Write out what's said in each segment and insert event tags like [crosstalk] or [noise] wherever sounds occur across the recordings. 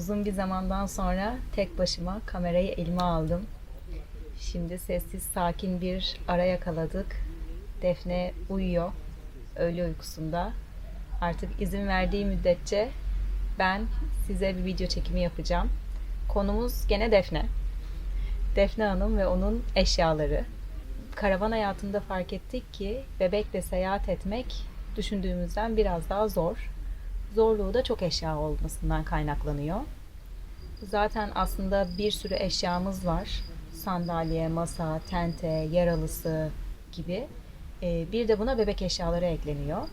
Uzun bir zamandan sonra tek başıma kamerayı elime aldım. Şimdi sessiz sakin bir ara yakaladık. Defne uyuyor. Öğle uykusunda. Artık izin verdiği müddetçe ben size bir video çekimi yapacağım. Konumuz gene Defne. Defne Hanım ve onun eşyaları. Karavan hayatında fark ettik ki bebekle seyahat etmek düşündüğümüzden biraz daha zor. Zorluğu da çok eşya olmasından kaynaklanıyor. Zaten aslında bir sürü eşyamız var. Sandalye, masa, tente, yer halısı gibi. Ee, bir de buna bebek eşyaları ekleniyor.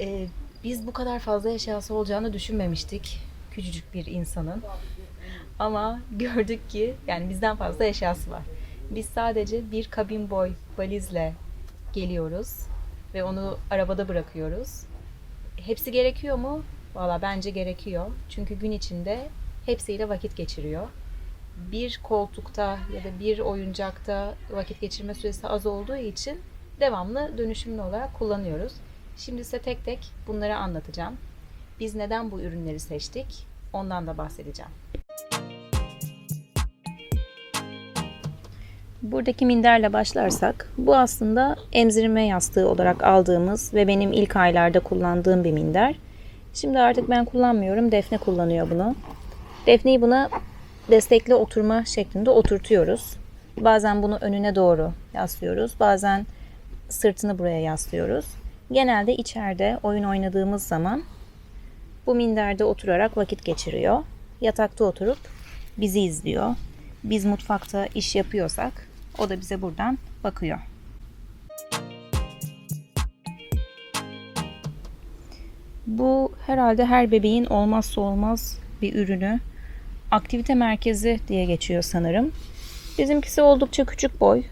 Ee, biz bu kadar fazla eşyası olacağını düşünmemiştik. Küçücük bir insanın. Ama [laughs] gördük ki yani bizden fazla eşyası var. Biz sadece bir kabin boy valizle geliyoruz ve onu arabada bırakıyoruz. Hepsi gerekiyor mu? Valla bence gerekiyor. Çünkü gün içinde hepsiyle vakit geçiriyor. Bir koltukta ya da bir oyuncakta vakit geçirme süresi az olduğu için devamlı dönüşümlü olarak kullanıyoruz. Şimdi size tek tek bunları anlatacağım. Biz neden bu ürünleri seçtik? Ondan da bahsedeceğim. Buradaki minderle başlarsak bu aslında emzirme yastığı olarak aldığımız ve benim ilk aylarda kullandığım bir minder. Şimdi artık ben kullanmıyorum. Defne kullanıyor bunu. Defne'yi buna destekli oturma şeklinde oturtuyoruz. Bazen bunu önüne doğru yaslıyoruz. Bazen sırtını buraya yaslıyoruz. Genelde içeride oyun oynadığımız zaman bu minderde oturarak vakit geçiriyor. Yatakta oturup bizi izliyor. Biz mutfakta iş yapıyorsak o da bize buradan bakıyor. Bu herhalde her bebeğin olmazsa olmaz bir ürünü. Aktivite merkezi diye geçiyor sanırım. Bizimkisi oldukça küçük boy.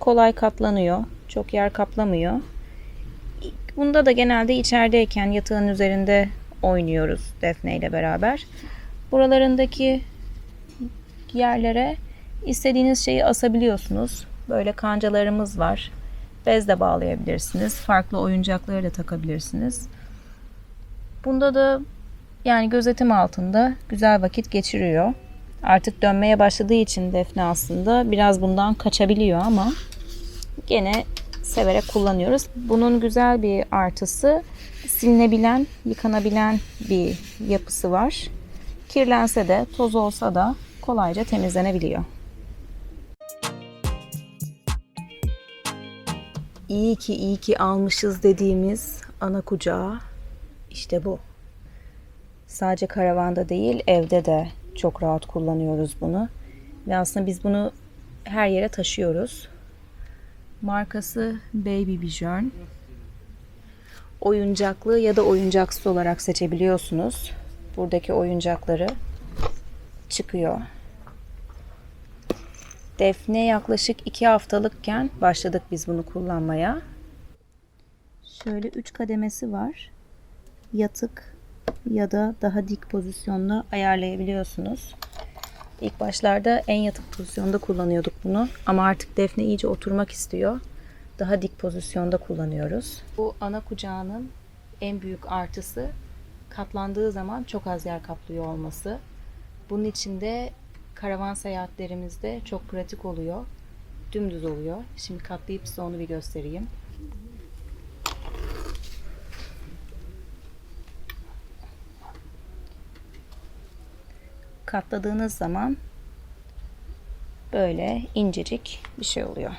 Kolay katlanıyor. Çok yer kaplamıyor. Bunda da genelde içerideyken yatağın üzerinde oynuyoruz Defne ile beraber. Buralarındaki yerlere istediğiniz şeyi asabiliyorsunuz. Böyle kancalarımız var. Bez de bağlayabilirsiniz. Farklı oyuncakları da takabilirsiniz. Bunda da yani gözetim altında güzel vakit geçiriyor. Artık dönmeye başladığı için Defne aslında biraz bundan kaçabiliyor ama gene severek kullanıyoruz. Bunun güzel bir artısı silinebilen, yıkanabilen bir yapısı var. Kirlense de, toz olsa da kolayca temizlenebiliyor. İyi ki iyi ki almışız dediğimiz ana kucağı işte bu. Sadece karavanda değil evde de çok rahat kullanıyoruz bunu. Ve aslında biz bunu her yere taşıyoruz. Markası Baby Bijon. Oyuncaklı ya da oyuncaksız olarak seçebiliyorsunuz. Buradaki oyuncakları çıkıyor. Defne yaklaşık 2 haftalıkken başladık biz bunu kullanmaya. Şöyle 3 kademesi var. Yatık ya da daha dik pozisyonda ayarlayabiliyorsunuz. İlk başlarda en yatık pozisyonda kullanıyorduk bunu ama artık Defne iyice oturmak istiyor. Daha dik pozisyonda kullanıyoruz. Bu ana kucağının en büyük artısı katlandığı zaman çok az yer kaplıyor olması. Bunun için de karavan seyahatlerimizde çok pratik oluyor. Dümdüz oluyor. Şimdi katlayıp size onu bir göstereyim. Katladığınız zaman böyle incecik bir şey oluyor.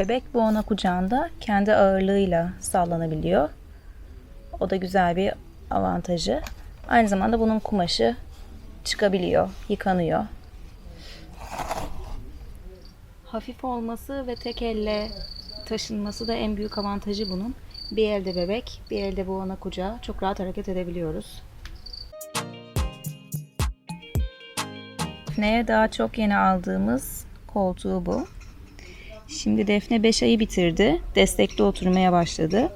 Bebek bu ana kucağında kendi ağırlığıyla sallanabiliyor. O da güzel bir avantajı. Aynı zamanda bunun kumaşı çıkabiliyor, yıkanıyor. Hafif olması ve tek elle taşınması da en büyük avantajı bunun. Bir elde bebek, bir elde bu ana kucağı çok rahat hareket edebiliyoruz. Neye daha çok yeni aldığımız koltuğu bu. Şimdi Defne 5 ayı bitirdi. Destekli oturmaya başladı.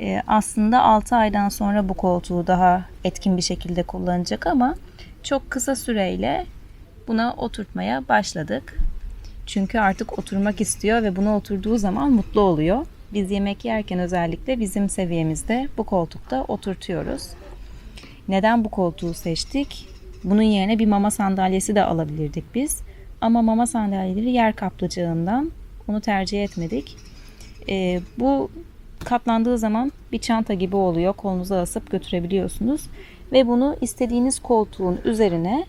Ee, aslında 6 aydan sonra bu koltuğu daha etkin bir şekilde kullanacak ama çok kısa süreyle buna oturtmaya başladık. Çünkü artık oturmak istiyor ve buna oturduğu zaman mutlu oluyor. Biz yemek yerken özellikle bizim seviyemizde bu koltukta oturtuyoruz. Neden bu koltuğu seçtik? Bunun yerine bir mama sandalyesi de alabilirdik biz. Ama mama sandalyeleri yer kaplayacağından onu tercih etmedik. Ee, bu katlandığı zaman bir çanta gibi oluyor. Kolunuza asıp götürebiliyorsunuz. Ve bunu istediğiniz koltuğun üzerine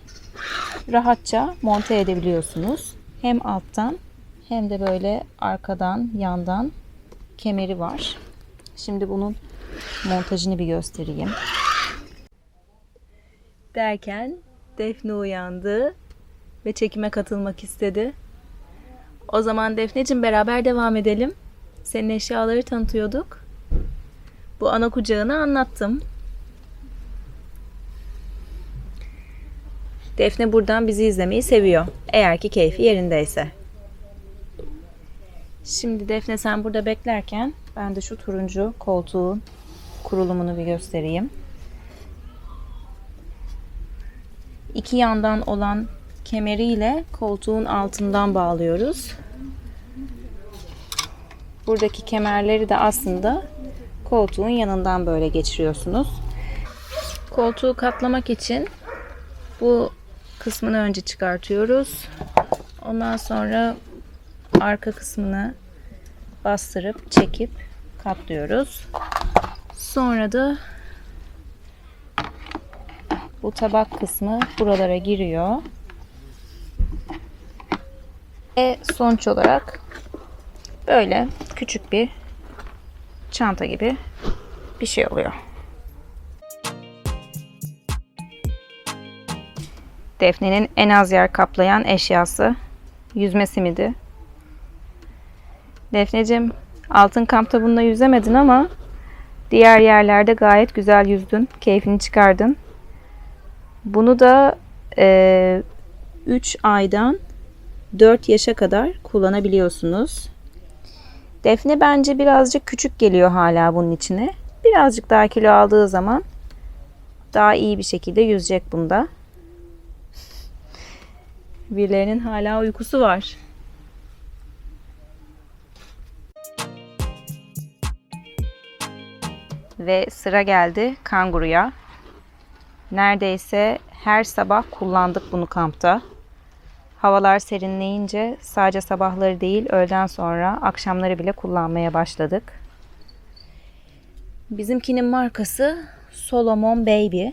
rahatça monte edebiliyorsunuz. Hem alttan hem de böyle arkadan, yandan kemeri var. Şimdi bunun montajını bir göstereyim. Derken Defne uyandı ve çekime katılmak istedi. O zaman Defneciğim beraber devam edelim. Senin eşyaları tanıtıyorduk. Bu ana kucağını anlattım. Defne buradan bizi izlemeyi seviyor. Eğer ki keyfi yerindeyse. Şimdi Defne sen burada beklerken ben de şu turuncu koltuğun kurulumunu bir göstereyim. İki yandan olan kemeriyle koltuğun altından bağlıyoruz. Buradaki kemerleri de aslında koltuğun yanından böyle geçiriyorsunuz. Koltuğu katlamak için bu kısmını önce çıkartıyoruz. Ondan sonra arka kısmını bastırıp çekip katlıyoruz. Sonra da bu tabak kısmı buralara giriyor. Ve sonuç olarak böyle küçük bir çanta gibi bir şey oluyor. Defne'nin en az yer kaplayan eşyası yüzme simidi. Defneciğim altın kampta bununla yüzemedin ama diğer yerlerde gayet güzel yüzdün. Keyfini çıkardın. Bunu da 3 aydan 4 yaşa kadar kullanabiliyorsunuz. Defne bence birazcık küçük geliyor hala bunun içine. Birazcık daha kilo aldığı zaman daha iyi bir şekilde yüzecek bunda. [laughs] Birilerinin hala uykusu var. Ve sıra geldi kanguruya. Neredeyse her sabah kullandık bunu kampta. Havalar serinleyince sadece sabahları değil öğleden sonra akşamları bile kullanmaya başladık. Bizimkinin markası Solomon Baby.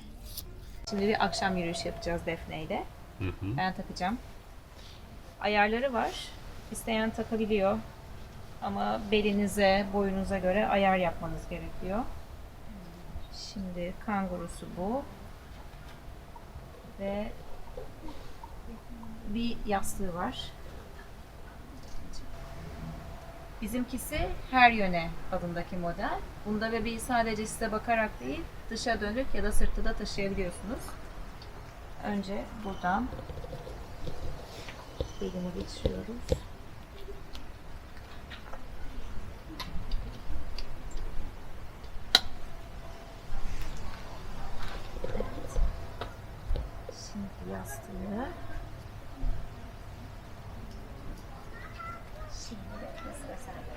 Şimdi bir akşam yürüyüşü yapacağız Defne ile. Ben takacağım. Ayarları var. İsteyen takabiliyor. Ama belinize, boyunuza göre ayar yapmanız gerekiyor. Şimdi kangurusu bu. Ve bir yastığı var. Bizimkisi her yöne adındaki model. Bunda bebeği sadece size bakarak değil, dışa dönük ya da sırtı da taşıyabiliyorsunuz. Önce buradan belini geçiriyoruz. Evet. Şimdi yastığı. Şimdi de sıra sende.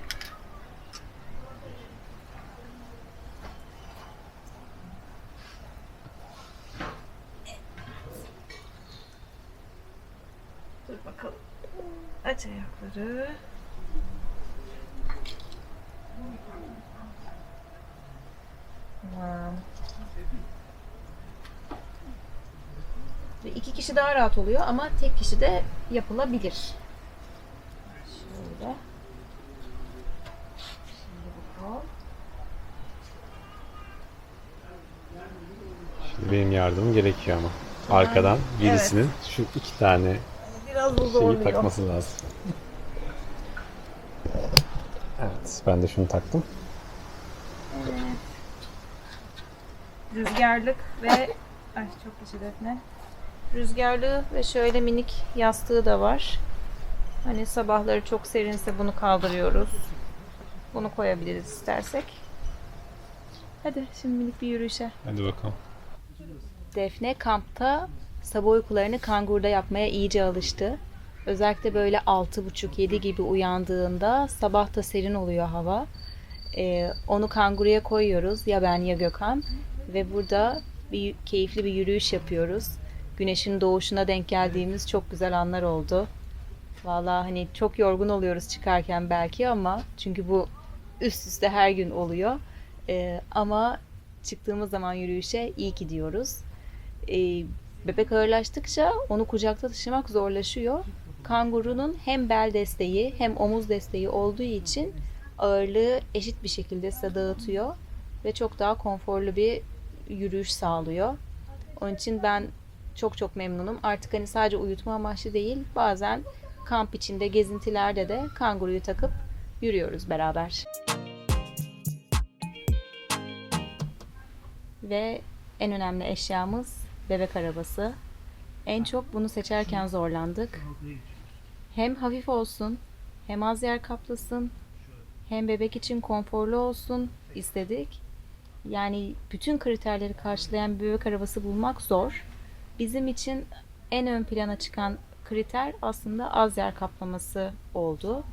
Dur bakalım. Aç ayakları. Tamam. Ve iki kişi daha rahat oluyor ama tek kişi de yapılabilir. Şöyle. Şimdi bakalım. Şimdi benim yardımım gerekiyor ama. Arkadan birisinin şu iki tane Biraz bu şeyi zorluyor. takması lazım. Evet, ben de şunu taktım. Rüzgarlık ve ay çok teşekkür Defne. Rüzgarlığı ve şöyle minik yastığı da var. Hani sabahları çok serinse bunu kaldırıyoruz. Bunu koyabiliriz istersek. Hadi şimdi minik bir yürüyüşe. Hadi bakalım. Defne kampta sabah uykularını kangurda yapmaya iyice alıştı. Özellikle böyle 6.30-7 gibi uyandığında sabah da serin oluyor hava. Ee, onu kanguruya koyuyoruz ya ben ya Gökhan ve burada bir keyifli bir yürüyüş yapıyoruz. Güneşin doğuşuna denk geldiğimiz çok güzel anlar oldu. Vallahi hani çok yorgun oluyoruz çıkarken belki ama çünkü bu üst üste her gün oluyor. Ee, ama çıktığımız zaman yürüyüşe iyi ki diyoruz. Ee, bebek ağırlaştıkça onu kucakta taşımak zorlaşıyor. Kangurunun hem bel desteği hem omuz desteği olduğu için ağırlığı eşit bir şekilde size dağıtıyor ve çok daha konforlu bir yürüyüş sağlıyor. Onun için ben çok çok memnunum. Artık hani sadece uyutma amaçlı değil, bazen kamp içinde, gezintilerde de kanguruyu takıp yürüyoruz beraber. Ve en önemli eşyamız bebek arabası. En çok bunu seçerken zorlandık. Hem hafif olsun, hem az yer kaplasın, hem bebek için konforlu olsun istedik. Yani bütün kriterleri karşılayan bir bebek arabası bulmak zor. Bizim için en ön plana çıkan kriter aslında az yer kaplaması oldu.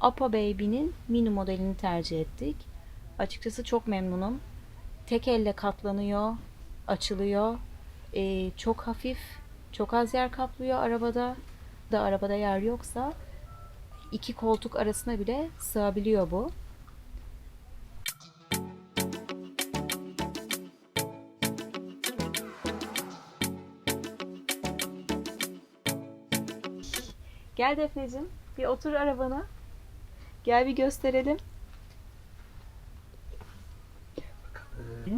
Apa Baby'nin mini modelini tercih ettik. Açıkçası çok memnunum. Tek elle katlanıyor, açılıyor. Ee, çok hafif, çok az yer kaplıyor arabada. Da arabada yer yoksa iki koltuk arasına bile sığabiliyor bu. Gel Defneciğim, bir otur arabana. Gel bir gösterelim.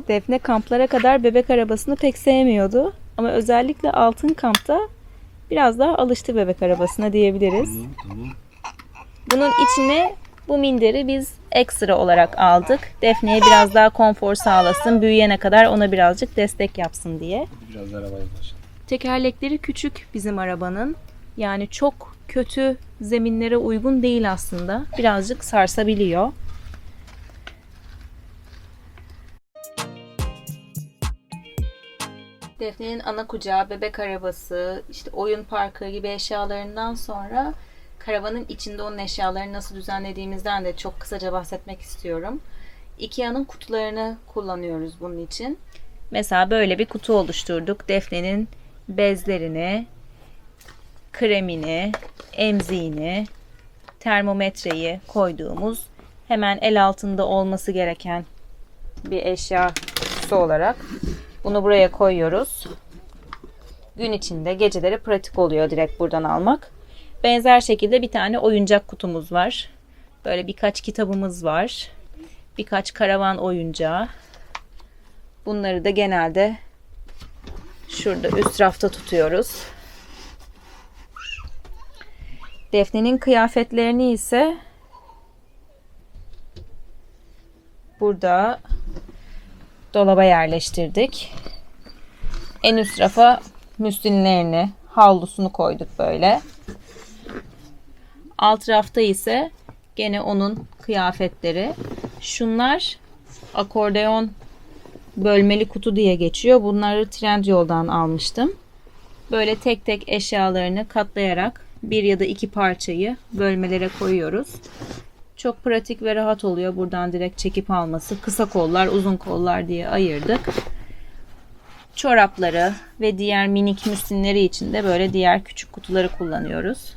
Defne kamplara kadar bebek arabasını pek sevmiyordu. Ama özellikle altın kampta biraz daha alıştı bebek arabasına diyebiliriz. Bunun içine bu minderi biz ekstra olarak aldık. Defne'ye biraz daha konfor sağlasın. Büyüyene kadar ona birazcık destek yapsın diye. Biraz arabaya başlayalım. Tekerlekleri küçük bizim arabanın. Yani çok kötü zeminlere uygun değil aslında. Birazcık sarsabiliyor. Defne'nin ana kucağı, bebek arabası, işte oyun parkı gibi eşyalarından sonra karavanın içinde onun eşyalarını nasıl düzenlediğimizden de çok kısaca bahsetmek istiyorum. Ikea'nın kutularını kullanıyoruz bunun için. Mesela böyle bir kutu oluşturduk. Defne'nin bezlerini, kremini, emziğini, termometreyi koyduğumuz hemen el altında olması gereken bir eşya kutusu olarak bunu buraya koyuyoruz. Gün içinde geceleri pratik oluyor direkt buradan almak. Benzer şekilde bir tane oyuncak kutumuz var. Böyle birkaç kitabımız var. Birkaç karavan oyuncağı. Bunları da genelde şurada üst rafta tutuyoruz. Defne'nin kıyafetlerini ise burada dolaba yerleştirdik. En üst rafa müslinlerini, havlusunu koyduk böyle. Alt rafta ise gene onun kıyafetleri. Şunlar akordeon bölmeli kutu diye geçiyor. Bunları Trendyol'dan almıştım. Böyle tek tek eşyalarını katlayarak bir ya da iki parçayı bölmelere koyuyoruz. Çok pratik ve rahat oluyor buradan direkt çekip alması. Kısa kollar, uzun kollar diye ayırdık. Çorapları ve diğer minik müslinleri için de böyle diğer küçük kutuları kullanıyoruz.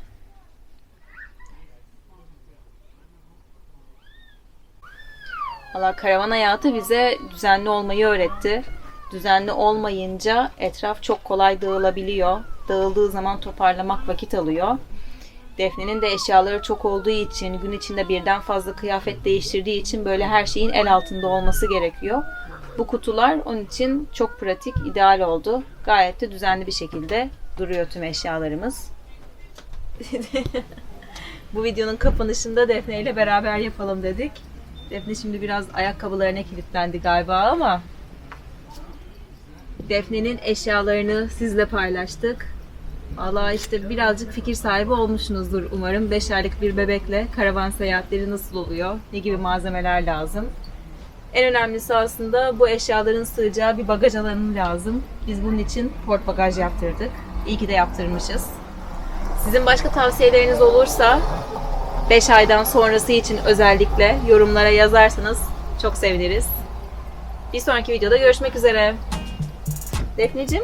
Valla karavan hayatı bize düzenli olmayı öğretti. Düzenli olmayınca etraf çok kolay dağılabiliyor. Dağıldığı zaman toparlamak vakit alıyor. Defne'nin de eşyaları çok olduğu için, gün içinde birden fazla kıyafet değiştirdiği için böyle her şeyin el altında olması gerekiyor. Bu kutular onun için çok pratik, ideal oldu. Gayet de düzenli bir şekilde duruyor tüm eşyalarımız. [laughs] Bu videonun kapanışında Defne ile beraber yapalım dedik. Defne şimdi biraz ayakkabılarına kilitlendi galiba ama Defne'nin eşyalarını sizle paylaştık. Valla işte birazcık fikir sahibi olmuşsunuzdur umarım. 5 aylık bir bebekle karavan seyahatleri nasıl oluyor? Ne gibi malzemeler lazım? En önemlisi aslında bu eşyaların sığacağı bir bagaj alanı lazım. Biz bunun için port bagaj yaptırdık. İyi ki de yaptırmışız. Sizin başka tavsiyeleriniz olursa 5 aydan sonrası için özellikle yorumlara yazarsanız çok seviniriz. Bir sonraki videoda görüşmek üzere. Defneciğim